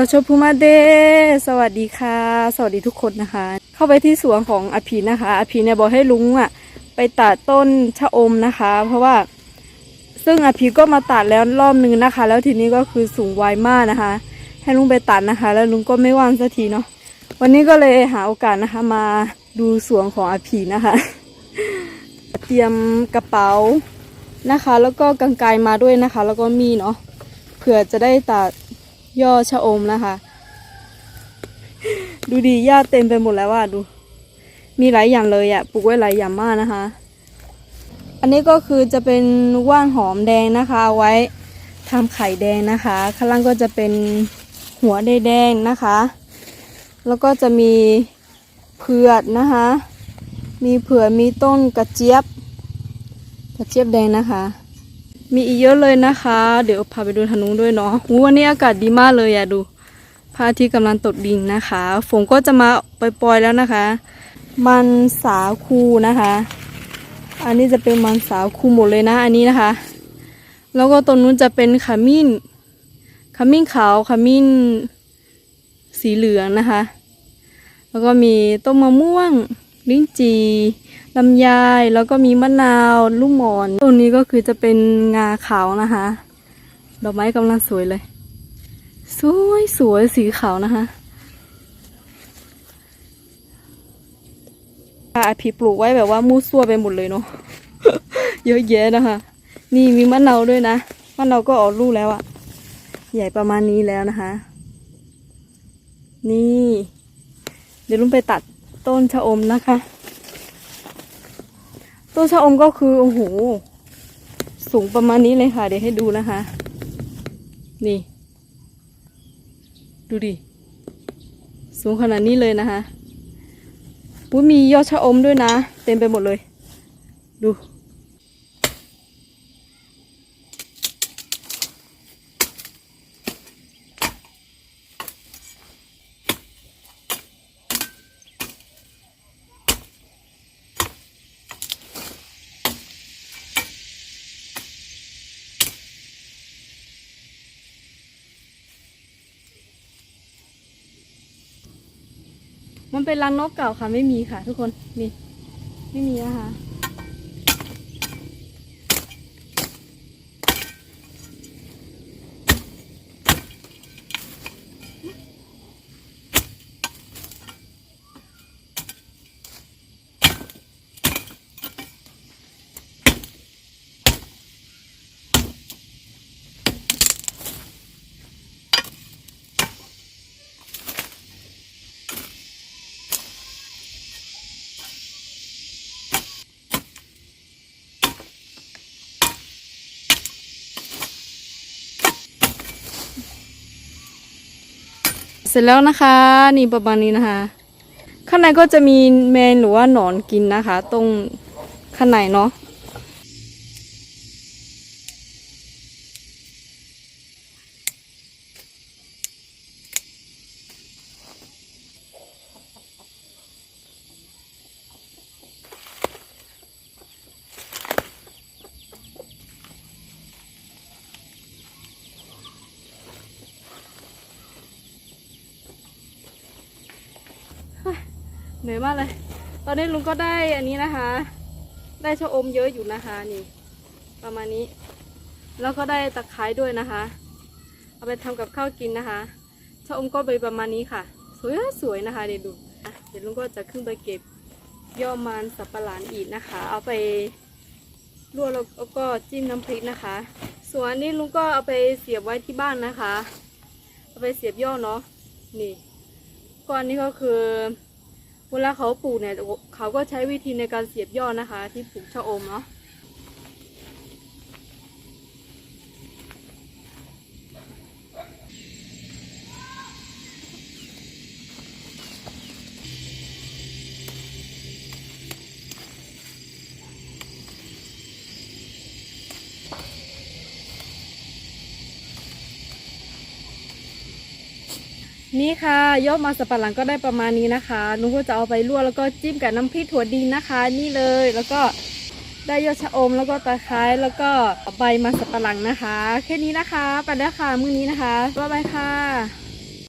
เราชมพูมาเดสวัสดีค่ะ สวัสดีทุกคนนะคะ เข้าไปที่สวนของอภีนะคะอภีเนี่ยบอกให้ลุงอะ ไปตัดต้นชะอมนะคะ เพราะว่า ซึ่งอภีก็มาตัดแล้วรอบนึงนะคะ แล้วทีนี้ก็คือสูงไวมากนะคะ ให้ลุงไปตัดนะคะ แล้วลุงก็ไม่ว่างสักทีเนาะวันนี้ก็เลยหาโอกาสนะคะ มาดูสวนของอภีนะคะ เตรียมกระเป๋านะคะ แล้วก็กางไกรมาด้วยนะคะ แล้วก็มีเนาะเผื่อจะได้ตัด ยอดชะอมนะคะ ดูดีหญ้าเต็มไปหมดแล้วว่าดู มีหลายอย่างเลยอะ่ะปลูกไว้หลายอย่างมากนะคะ อันนี้ก็คือจะเป็นว่านหอมแดงนะคะเอาไว้ทำไข่แดงนะคะ ข้างล่างก็จะเป็นหัวแดงนะคะ แล้วก็จะมีเผือดนะคะ มีเผือดมีต้นกระเจี๊ยบ กระเจี๊ยบแดงนะคะ มีอีกเยอะเลยนะคะ เดี๋ยวพาไปดูทางนู้นด้วยเนาะวันนี้อากาศดีมากเลยอะดูพระอาทิตย์กำลังตกดินนะคะฝนก็จะมาปล่อยๆแล้วนะคะ มันสาคูนะคะ อันนี้จะเป็นมันสาคูหมดเลยนะ อันนี้นะคะ แล้วก็ตรงนู้นจะเป็นขมิ้น ขมิ้นขาวขมิ้นสีเหลืองนะคะ แล้วก็มีต้นมะม่วง ลิ้นจี่ลำไยแล้วก็มีมะนาวลูกหมอนต้นนี้ก็คือจะเป็นงาขาวนะคะ ดอกไม้กำลังสวยเลย สวยสวยสีขาวนะคะอาพีปลูกไว้แบบว่ามูซั่วไปหมดเลยเนาะเยอะแยะนะคะ นี่มีมะนาวด้วยนะมะนาวก็ออกลูกแล้วอะใหญ่ประมาณนี้แล้วนะคะ นี่ เดี๋ยวลุงไปตัด ต้นชะอมนะคะ ต้นชะอมก็คือโอ้โหสูงประมาณนี้เลยค่ะ เดี๋ยวให้ดูนะคะ นี่ ดูดิ สูงขนาดนี้เลยนะคะปุ้ยมียอดชะอมด้วยนะ เต็มไปหมดเลย ดู มันเป็นรังนกเก่าค่ะ ไม่มีค่ะ ทุกคนนี่ไม่มีนะคะ เสร็จแล้วนะคะ นี่ประมาณนี้นะคะ ข้างในก็จะมีแมนหรือว่าหนอนกินนะคะ ตรงข้างในเนาะ เหนื่อยมากเลย ตอนนี้ลุงก็ได้อันนี้นะคะ ได้ชะอมเยอะอยู่นะคะนี่ ประมาณนี้ แล้วก็ได้ตะไคร้ด้วยนะคะ เอาไปทำกับข้าวกินนะคะชะอมก็ไปประมาณนี้ค่ะ สวยสวยนะคะเดี๋ยวดูเดี๋ยวลุงก็จะขึ้นไปเก็บย่อมันสับปะหลานอีกนะคะ เอาไปลวกแล้วก็จิ้มน้ำพริกนะคะ ส่วนนี้ลุงก็เอาไปเสียบไว้ที่บ้านนะคะ เอาไปเสียบย่อเนาะนี่ก้อนนี้ก็คือ เวลาเขาปลูกเนี่ยเขาก็ใช้วิธีในการเสียบยอดนะคะ ที่ปลูกชะอมเนาะ นี่ค่ะยอดมาสับปะหลังก็ได้ประมาณนี้นะคะนุ้งก็จะเอาไปลวกแล้วก็จิ้มกับน้ำพริกถั่วดินนะคะ นี่เลยแล้วก็ได้ยอดชะอมแล้วก็ตะไคร้แล้วก็ใบมาสับปะหลังนะคะ แค่นี้นะคะไปแล้วค่ะมื้อนี้นะคะบ๊ายบายค่ะ